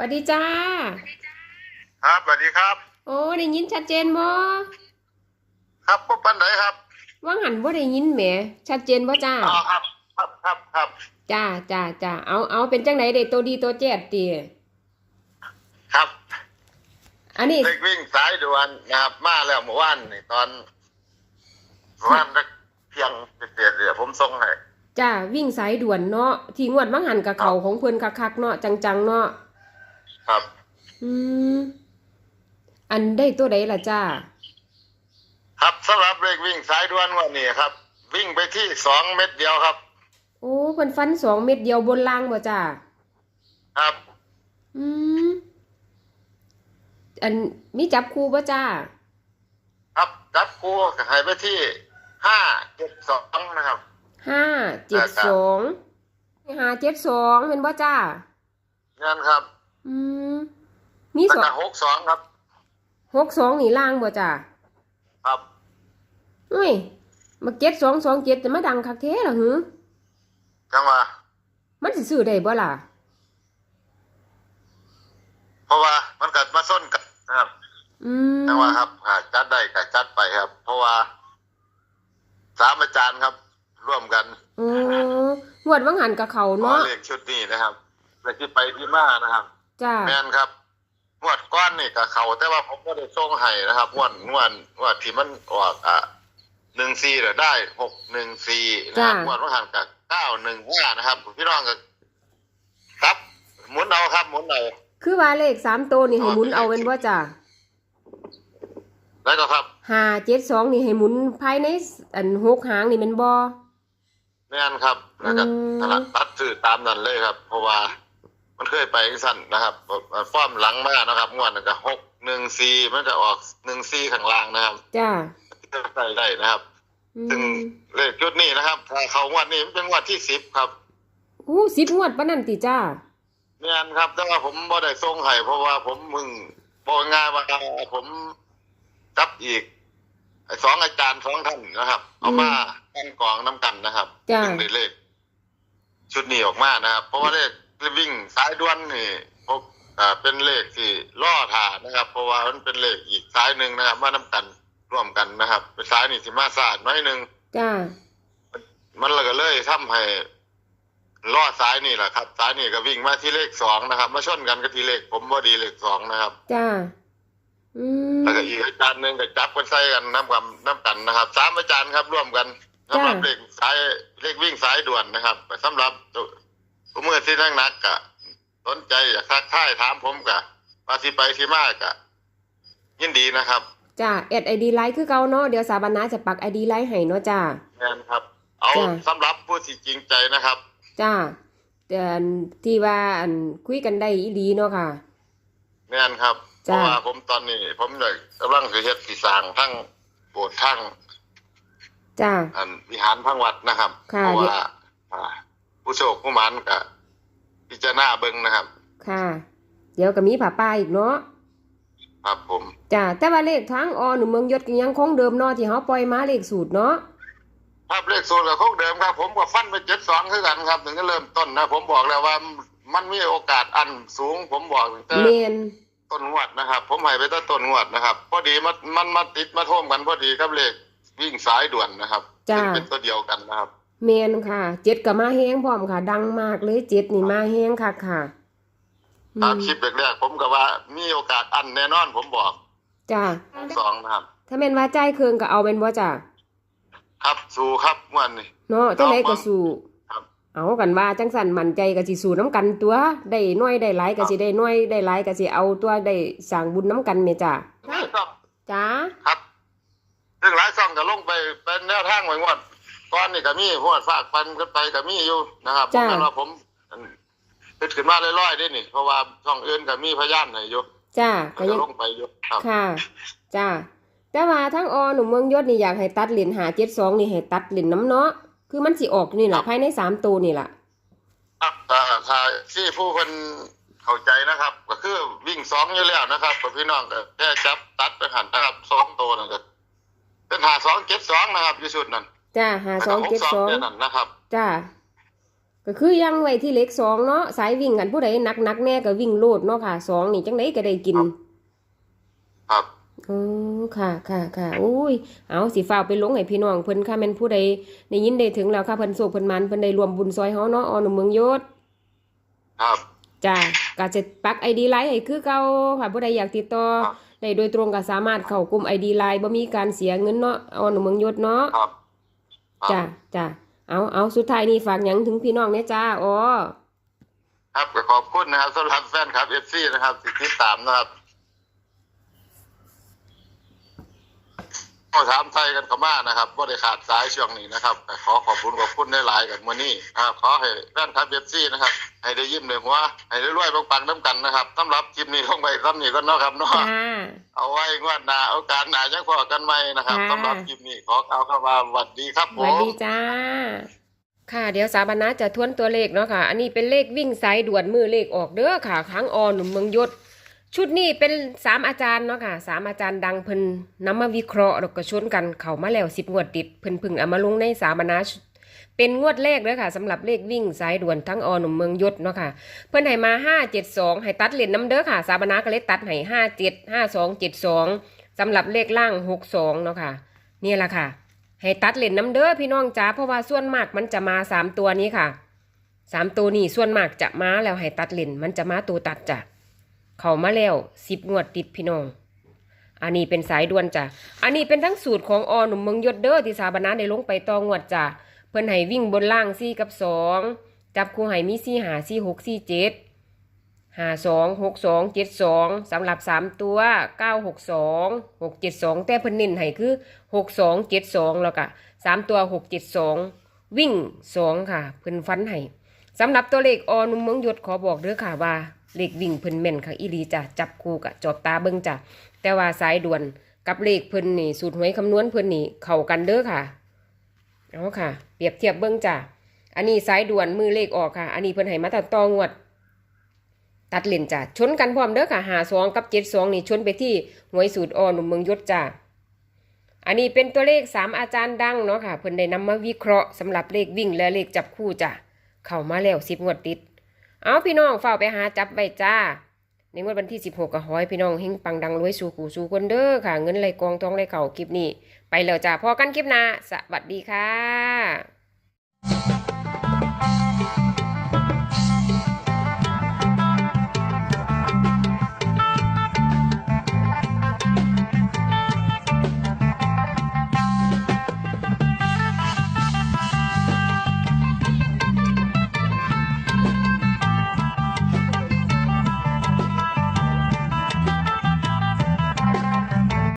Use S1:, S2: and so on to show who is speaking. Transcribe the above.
S1: สวัสดีจ้า
S2: ครับสวัสดีครับ
S1: โอ้ได้ยินชัดเจนบ่
S2: ครับพบปันไหนครับ
S1: ว่างหันบ่ได้ยินแหมชัดเจนบ่จ้า
S2: อ๋อครับ ครับครับครับ
S1: จ้าจ้าจ้าเอาเอาเป็นจังไหนได้ตัวดีตัวแจ๊ดติ
S2: ครับ
S1: อันนี้
S2: เด็กวิ่งสายด่วนนะครับมาแล้วเมื่อวานนี่ตอนเมื่อวานสักเที่ยงเศษๆเดี๋ยวผมส่งให้
S1: จ้าวิ่งสายด่วนเนาะที่งวดว่างหันกับเขาของเพิ่นคักๆเนาะจังๆเนาะ
S2: ครับ
S1: อืม อันได้ตัวใดล่ะจ้า
S2: ครับสำหรับเด็กวิ่งสายด่วนวันนี้ครับ วิ่งไปที่สองเม็ดเดียวครับ
S1: โอ้เพิ่นฟันสองเม็ดเดียวบนล่างบ่จ้า
S2: ครับ
S1: อืม อันมีจับคู่บ่จ้า
S2: ครับจับกูให้ไปที่ห้าเจ็ดสองนะครับ
S1: ห้าเจ็ดสองห้าเจ็ดสองเป็นบ่จ้า
S2: งั้นครับ
S1: อืมมี
S2: แล้ว
S1: สอง
S2: ก็หกสองครับ
S1: หกสองนี่ล่างบ่จ้า
S2: ครับ
S1: เฮ้ยมาเจ็ดสองสองเจ็ดจะมาดังคักแท้เหรอหือ
S2: จังหวะ
S1: มันสิซื้อได้บ่ล่ะ
S2: เพราะว่ามันเกิดมาส้นกันนะครับ
S1: อืม
S2: จังหวะครับหากจัดได้ก็จัดไปครับ เพราะว่าสามอาจารย์ครับ ร่วมกัน
S1: โอ้งวดวังหันกับเขา
S2: ขอ
S1: เนาะ
S2: เลขชุดนี้นะครับและที่ไปที่มานะครับ
S1: จ้า
S2: แมนครับงวดก้อนนี่กับเขาแต่ว่าผมก็ได้ส่งให้นะครับงวดงวดงวดที่มันออกอะหนึ่งสี่ได้หกหนึ่งสี่นะครับงวดว่าหันกับเก้าหนึ่งห้านะครับพี่น้องก็ครับ หมุนเอาครับหมุนเอา
S1: คือว่าเลขสามตัวนี่ให้หมุนเอาเป็นบ่จ้า
S2: แล้วก็ครับ
S1: ห้าเจ็ดสองนี่ให้หมุนภายในอันหกหางนี่แมันบ่
S2: แม่นครับแล้วก็
S1: อืม
S2: ตลาดตัดซื้อตามนั้นเลยครับ เพราะว่า มันเคยไปสั้นนะครับฟอร์มหลังมานะครับงวดนั้นก็หกหนึ่งสี่มันจะออกหนึ่งสี่ข้างล่างนะครับ
S1: จ้า
S2: ได้ได้นะครับ
S1: อื
S2: ซึ่ง
S1: ม
S2: เลขชุดนี้นะครับถ้าเขางวดนี้มันเป็นงวดที่สิบครับ
S1: อู้สิบงวดปะนั่นติจ้า
S2: แม่นครับ แต่ว่าผมบ่ได้ส่งให้เพราะว่าผมมึงบอกง่ายว่าผมจับอีกไอ้สองอาจารย์สองท่านนะครับ เอามาตั้งกองน้ำกันนะครับ
S1: จ้า
S2: ซึ่งได้เลขชุดนี้ออกมานะครับ เพราะว่าเลข วิ่งสายด่วนนี่พบอ่าเป็นเลขที่ล่อทานะครับ เพราะว่ามันเป็นเลขอีกสายหนึ่งนะครับมาน้กันร่วมกันนะครับเป็นสายนี่สิมาศาสตร์น้อยหนึ่ง
S1: จ้า
S2: มันเลยก็เลยทำให้ล่อสายนี่แหละครับสายนี่ก็วิ่งมาที่เลขสองนะครับมาชนกันกับที่เลขผมว่าดีเลขสองนะครับ
S1: จ้าอืม
S2: แล้วก็อีกอาจารย์หนึ่งก็จับกันใส่กันน้ำกันน้ำกันนะครับสามอาจารย์ครับร่วมกันสำหรับ
S1: จ้ะ
S2: เลขสายเลขวิ่งสายด่วนนะครับสำหรับ ผู้มือที่นั่งนักกะ สนใจอยากทักทายถามผมกะว่าที่ไปที่มากกะ ยินดีนะครับ
S1: จ้าแอดไอดีไลน์คือเก่าเนาะเดี๋ยวสาบานาจะปักไอดีไลน์ให้เนาะจ้า
S2: งานครับ เอา
S1: จ้ะ
S2: สำหรับผู้ที่จริงใจนะครับ
S1: จ้าแต่อันที่ว่าอันคุยกันได้อีหลีเนาะค่ะ
S2: งานครับ เพ
S1: จ้ะ
S2: ราะว่าผมตอนนี้ ผมเลยกำลังสิเฮ็ดสีสร้างทั้งโบสถ์ทั้ง
S1: จ้า
S2: อันวิหารพังวัดนะครับ
S1: ค่ะ
S2: เพราะว่าอ่า ผู้โชคผู้หมันกับพิจารณาเบิ่งนะครับ
S1: ค่ะ เดี๋ยวก็มีผ้าป้าอีกเนาะ
S2: ครับผม
S1: จ้าแต่ว่าเลขทั้งอหนูเมืองยศก็ยังคงเดิมเนาะที่เฮาปล่อยมาเลขสูตรเนาะ
S2: ภาพเลขสูตรกับคงเดิมครับ ผมก็ฟันไปเจ็ดสองคือกันครับ ถึงจะเริ่มต้นนะผมบอกแล้วว่ามันมีโอกาสอันสูง ผมบอกตั้งแต่
S1: เมน
S2: ต้นงวดนะครับ ผมให้ไปตั้งต้นงวดนะครับ พอดีมันมันมาติดมาท่วมกันพอดีครับเลขวิ่งสายด่วนนะครับ
S1: จ้า
S2: ซึ่งเป็นตัวเดียวกันนะครับ
S1: เมนค่ะ เจ็ดก็มาแห้งพร้อมค่ะ ดังมากเลยเจ็ดนี่มาแห้งค่ะค่ะอื
S2: ตาม
S1: ม
S2: คลิปแรกๆผมก็ว่ามีโอกาสอันแน่นอนผมบอก
S1: จ้า
S2: สองนะครับ
S1: ถ้าแม่นว่าใจายเครื่องก็เอาเป็นบ่จ้า
S2: ครับสู่ครับงวันนี้
S1: เนาะจังไดก็สู้
S2: ครับ
S1: เอากันว่าจังสันมั่นใจก็สิสู้น้ำกันตัว ได้น้อยได้หลายก็สิได้น้อยได้หลายก็สิเอาตัวได้สร้างบุญน้ำกันแม่จ้า
S2: ครับ
S1: จ้า
S2: ครับซึ่งหลายซ่องก็ลงไปเป็นแนวทางไว้งวด ก้อนนี่ก็มีหวดฝากปันกันไปก็มีอยู่นะครับ
S1: จ้ะ
S2: เพราะว่าผมคิดขึ้นมาลอยๆได้นี่ เพราะว่าช่องอื่นก็มีพยานให้อยู่
S1: จ้า
S2: ก็
S1: ก็
S2: จะ
S1: ยัง
S2: ลงไปอยู่ครับ
S1: ค่ะ จ้าแต่ว่าทั้งอหนุ่มเมืองยศนี่อยากให้ตัดเหรียญหาเจ็ดสองนี่ให้ตัดเหรียญน้ำเนาะคือมันสิออกนี่แหละภายในสามตัวนี่แหละ
S2: ครับถ้าถ้าที่ผู้คนเข้าใจนะครับ ก็คือวิ่งสองอยู่แล้วนะครับกับพี่น้องก็แค่จับตัดไปหันนะครับสองตัวนั่นก็เป็นหาสองเจ็ดสองนะครับอยู่ชุดนั้น
S1: จ้าหาสองเจ็ดสอง
S2: แค่นั้นนะครับ
S1: จ้ากก็คือยังไว้ที่เลขสองเนาะสายวิ่งกันผู้ใดหนักนักๆแน่ก็วิ่งโลดเนาะค่ะสองนี่จังไดก็ได้กิน
S2: ครับ
S1: อ๋อค่ะค่ะค่ะอุ้ยเอาสิฟ้าวไปลงให้พี่น้องเพิ่นค่ะแม่นผู้ใดได้ยินได้ถึงแล้วค่ะเพิ่นโศกเพิ่นมันเพิ่นได้รวมบุญซอยเฮาเนาะออหนุ่มเมืองยศ
S2: ครับ
S1: จ้าก็จะปัก ID ไลน์ให้คือเก่าค่ะผู้ใดอยากติดต่อ
S2: ครับ
S1: ได้โดยตรงก็สามารถเข้ากลุ่ม ID ไลน์บ่มีการเสียเงินเนาะออหนุ่มเมืองยศเนาะ
S2: ครับครับ
S1: จ้าจ้าเอาเอาสุดท้ายนี่ฝากหยังถึงพี่น้องเนี่ยจ้าอ๋อ
S2: ครับก็ขอบคุณนะครับสำหรับแฟนครับเอฟซีนะครับที่ติดตามนะครับ ก็ถามไทยกันเข้ามานะครับว่าได้ขาดสายช่วงนี้นะครับแต่ขอขอบคุณขอบคุณได้หลายๆกันมื่อนี้นะครับขอให้แฟนครับเอฟซีนะครับ ให้ได้ยิ้มในหัวให้ได้รวยปังๆน้ำกันนะครับสำหรับคลิปนี้ลงไปซ้ำนี้ก็เนาะครับเนาะ
S1: จ้า
S2: เอาไว้งวดหน้าโอกาสหน้ายังพอกันไหมนะครับ
S1: ค่ะ
S2: สำหรับคลิปนี้ขอเอาเข้ามาสวัสดีครับ
S1: ส
S2: ผ
S1: วัส
S2: ม
S1: ดีจ้าค่ะเดี๋ยวสาบานะจะทวนตัวเลขเนาะค่ะ อันนี้เป็นเลขวิ่งสายด่วนมือเลขออกเด้อค่ะค้างออนหนุ่มเมืองยศ ชุดนี้เป็นสามอาจารย์เนาะค่ะสามอาจารย์ดังเพิ่นนำมาวิเคราะห์แล้วก็ชนกันเข้ามาแล้วสิบงวดติดเพิ่นพึ่งเอามาลงในสาบานะเป็นงวดแรกเลยค่ะสำหรับเลขวิ่งสายด่วนทั้งอหนุ่มเมืองยศเนาะค่ะ เพิ่นให้มาห้าเจ็ดสองให้ตัดเหรียญน้ำเด้อค่ะ สาบานะก็เลยตัดให้ห้าเจ็ดห้าสองเจ็ดสองสำหรับเลขล่างหกสองเนาะค่ะนี่แหละค่ะ ให้ตัดเหรียญน้ำเด้อพี่น้องจ๋าเพราะว่าส่วนมากมันจะมาสามตัวนี้ค่ะสามตัวนี้ส่วนมากจะมาแล้วให้ตัดเหรียญมันจะมาตัวตัดจ้ะ เขามาแล้วสิบงวดติดพี่น้อง อันนี้เป็นสายด่วนจ้ะ อันนี้เป็นทั้งสูตรของอหนุ่มเมืองยศเด้อที่สาบานะได้ลงไปต่องวดจ้ะ เพิ่นให้วิ่งบนล่างสี่กับสองจับคู่ให้มีสี่หาสี่หกสี่เจ็ดหาสองหกสองเจ็ดสองสำหรับสามตัวเก้าหกสองหกเจ็ดสองแต่เพิ่นเน้นให้คือหกสองเจ็ดสองแล้วก็สามตัวหกเจ็ดสองวิ่งสองค่ะ เพิ่นฟันให้สำหรับตัวเลขอหนุ่มเมืองยศขอบอกเด้อค่ะว่า เลขวิ่งเพิ่นแม่นค่ะอีหลีจ้ะจับคู่กะจอบตาเบิ่งจ้ะแต่ว่าสายด่วนกับเลขเพิ่นนี่สูตรหวยคำนวณเพิ่นนี่เข้ากันเด้อค่ะเอาค่ะ เปรียบเทียบเบิ่งจ้ะอันนี้สายด่วนมือเลขออกค่ะ อันนี้เพิ่นให้มาตัดต่องวด ตัดเลนจ้ะชนกันพร้อมเด้อค่ะหาสองกับเจ็ดสองนี่ชนไปที่หวยสูตรอหนุ่มเมืองยศจ้ะอันนี้เป็นตัวเลขสามอาจารย์ดังเนาะค่ะเพิ่นได้นำมาวิเคราะห์สำหรับเลขวิ่งและเลขจับคู่จ้ะเข้ามาแล้วสิบงวดติด เอาพี่น้องเฝ้าไปหาจับไว้จ้า ในงวดวันที่ 16ก็ขอให้พี่น้องเฮงปังดังรวยสู่ขู่สู่คนเด้อค่ะ เงินไหลกองทองไหลเข่าคลิปนี้ ไปแล้วจ้าพอกันคลิปหน้าสวัสดีค่ะ